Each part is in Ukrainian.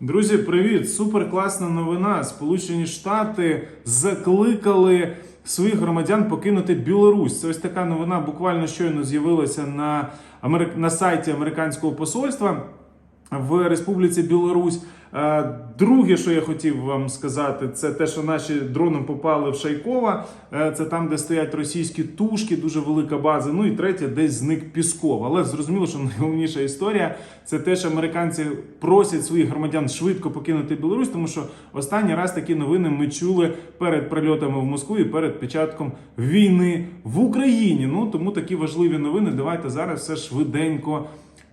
Друзі, привіт! Супер класна новина. Сполучені Штати закликали своїх громадян покинути Білорусь. Це ось така новина буквально щойно з'явилася на, на сайті американського посольства в Республіці Білорусь. Е, Друге, що я хотів вам сказати, це те, що наші дроном попали в Шайкова. Е, Це там, де стоять російські тушки, дуже велика база. Ну і третє, десь зник Пісков. Але зрозуміло, що найголовніша історія це те, що американці просять своїх громадян швидко покинути Білорусь, тому що останній раз такі новини ми чули перед прильотами в Москву і перед початком війни в Україні. Ну тому такі важливі новини. Давайте зараз все швиденько.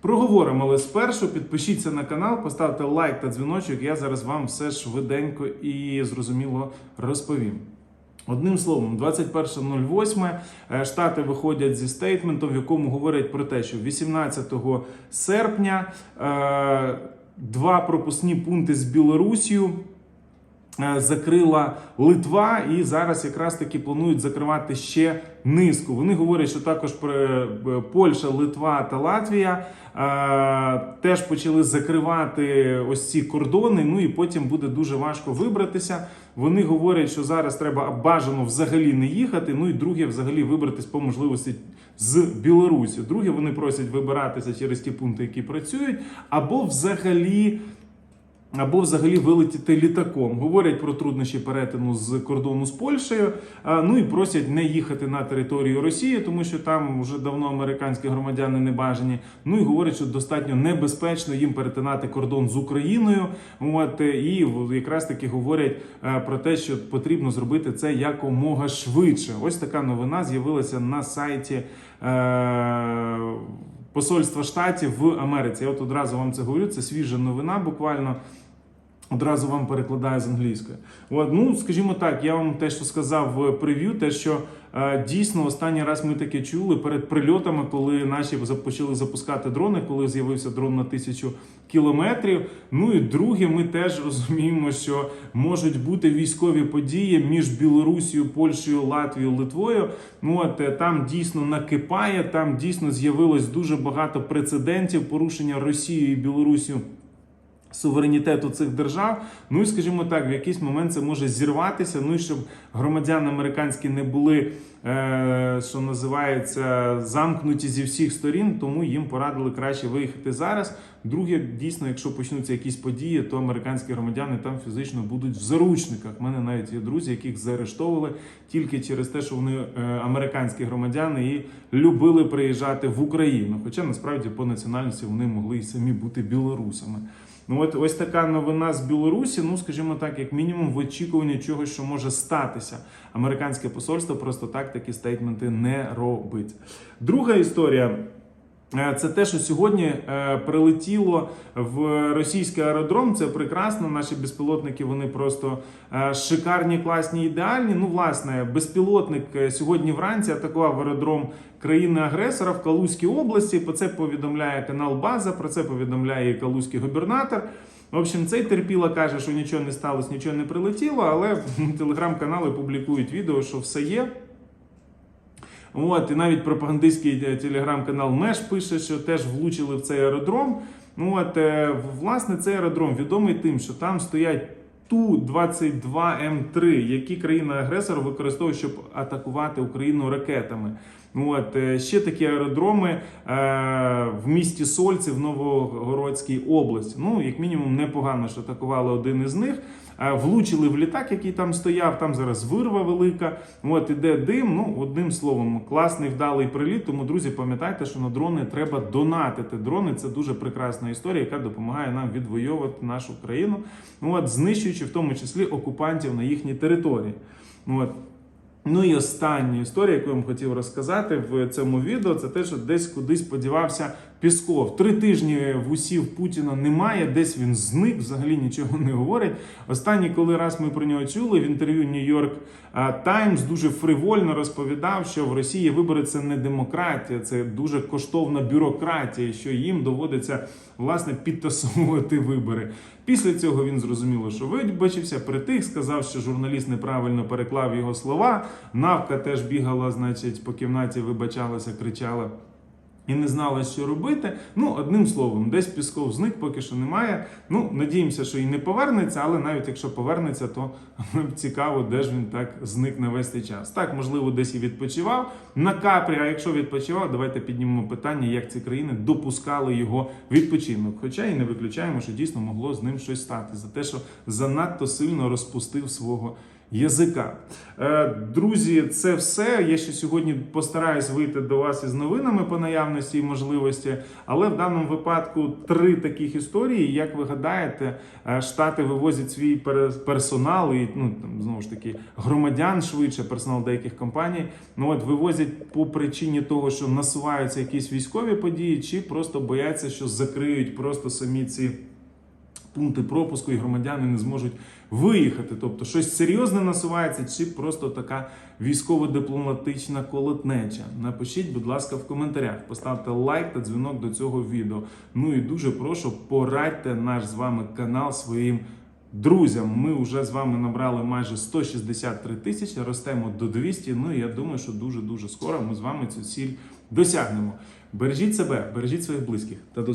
Проговоримо, але спершу підпишіться на канал, поставте лайк та дзвіночок. Я зараз вам все швиденько і зрозуміло розповім. Одним словом, 21.08 е, штати виходять зі стейтментом, в якому говорять про те, що 18 серпня е, два пропускні пункти з Білорусію закрила Литва, і зараз якраз таки планують закривати ще низку. Вони говорять, що також е, Польща, Литва та Латвія е, теж почали закривати ось ці кордони. Ну і потім буде дуже важко вибратися. Вони говорять, що зараз треба бажано взагалі не їхати. Ну і друге, взагалі вибратись по можливості з Білорусі. Друге, вони просять вибиратися через ті пункти, які працюють, або взагалі. Або взагалі вилетіти літаком. Говорять про труднощі перетину з кордону з Польщею. Ну і просять не їхати на територію Росії, тому що там вже давно американські громадяни не бажані. Ну і говорять, що достатньо небезпечно їм перетинати кордон з Україною. От і якраз таки говорять про те, що потрібно зробити це якомога швидше. Ось така новина з'явилася на сайті. Е- Посольства штатів в Америці. Я от одразу вам це говорю. Це свіжа новина, буквально. Одразу вам перекладаю з англійської. От, ну, скажімо так, я вам те, що сказав в прев'ю, те, що е, дійсно останній раз ми таке чули перед прильотами, коли наші почали запускати дрони, коли з'явився дрон на тисячу кілометрів. Ну і друге, ми теж розуміємо, що можуть бути військові події між Білорусією, Польщею, Латвією, Литвою. Ну от е, там дійсно накипає, там дійсно з'явилось дуже багато прецедентів порушення Росією і Білорусію суверенітету цих держав. Ну і скажімо так, в якийсь момент це може зірватися. Ну і щоб громадяни американські не були, е, що називається, замкнуті зі всіх сторін, тому їм порадили краще виїхати зараз. Друге, дійсно, якщо почнуться якісь події, то американські громадяни там фізично будуть в заручниках. У мене навіть є друзі, яких заарештовували тільки через те, що вони е, американські громадяни і любили приїжджати в Україну. Хоча насправді по національності вони могли і самі бути білорусами. Ну от ось така новина з Білорусі. Ну скажімо так, як мінімум, в очікуванні чогось, що може статися. Американське посольство просто так такі стейтменти не робить. Друга історія. Е, Це те, що сьогодні е, прилетіло в російський аеродром. Це прекрасно. Наші безпілотники вони просто е, шикарні, класні, ідеальні. Ну, власне, безпілотник сьогодні вранці атакував аеродром країни-агресора в Калузькій області. Про це повідомляє канал База. Про це повідомляє і калузький губернатор. В общем, цей терпіла каже, що нічого не сталося, нічого не прилетіло, але телеграм-канали публікують відео, що все є. От, і навіть пропагандистський е, телеграм-канал Меш пише, що теж влучили в цей аеродром. Ну от, е, власне, цей аеродром відомий тим, що там стоять Ту-22М3, які країна-агресор використовує, щоб атакувати Україну ракетами. Ну, От, е, ще такі аеродроми е, в місті Сольці в Новогородській області. Ну, як мінімум, непогано, що атакували один із них. Е, Влучили в літак, який там стояв. Там зараз вирва велика. От іде дим. Ну, одним словом, класний вдалий приліт. Тому, друзі, пам'ятайте, що на дрони треба донатити. Дрони це дуже прекрасна історія, яка допомагає нам відвоювати нашу країну. Ну, от, знищуючи в тому числі окупантів на їхній території. От. Ну і остання історія, яку я вам хотів розказати в цьому відео, це те, що десь кудись подівався Пісков. Три тижні вусів Путіна немає, десь він зник, взагалі нічого не говорить. Останній, коли раз ми про нього чули в інтерв'ю Нью-Йорк Таймс, дуже фривольно розповідав, що в Росії вибори це не демократія, це дуже коштовна бюрократія, що їм доводиться власне підтасовувати вибори. Після цього він зрозуміло, що вибачився, притих, сказав, що журналіст неправильно переклав його слова. Навка теж бігала, значить, по кімнаті вибачалася, кричала. І не знали, що робити. Ну, одним словом, десь Пісков зник, поки що немає. Ну, надіємося, що і не повернеться, але навіть якщо повернеться, то цікаво, де ж він так зник на весь цей час. Так, можливо, десь і відпочивав на Капрі. А якщо відпочивав, давайте піднімемо питання, як ці країни допускали його відпочинок. Хоча і не виключаємо, що дійсно могло з ним щось стати за те, що занадто сильно розпустив свого язика. Е, Друзі, це все. Я ще сьогодні постараюсь вийти до вас із новинами по наявності і можливості. Але в даному випадку три таких історії. Як ви гадаєте, е, штати вивозять свій персонал і ну там знову ж таки громадян швидше, персонал деяких компаній. Ну от вивозять по причині того, що насуваються якісь військові події, чи просто бояться, що закриють просто самі ці пункти пропуску, і громадяни не зможуть виїхати. Тобто щось серйозне насувається, чи просто така військово-дипломатична колотнеча. Напишіть, будь ласка, в коментарях, поставте лайк та дзвінок до цього відео. Ну і дуже прошу, порадьте наш з вами канал своїм. Друзям, ми вже з вами набрали майже 163 тисячі, ростемо до 200. Ну і я думаю, що дуже дуже скоро ми з вами цю ціль досягнемо. Бережіть себе, бережіть своїх близьких та до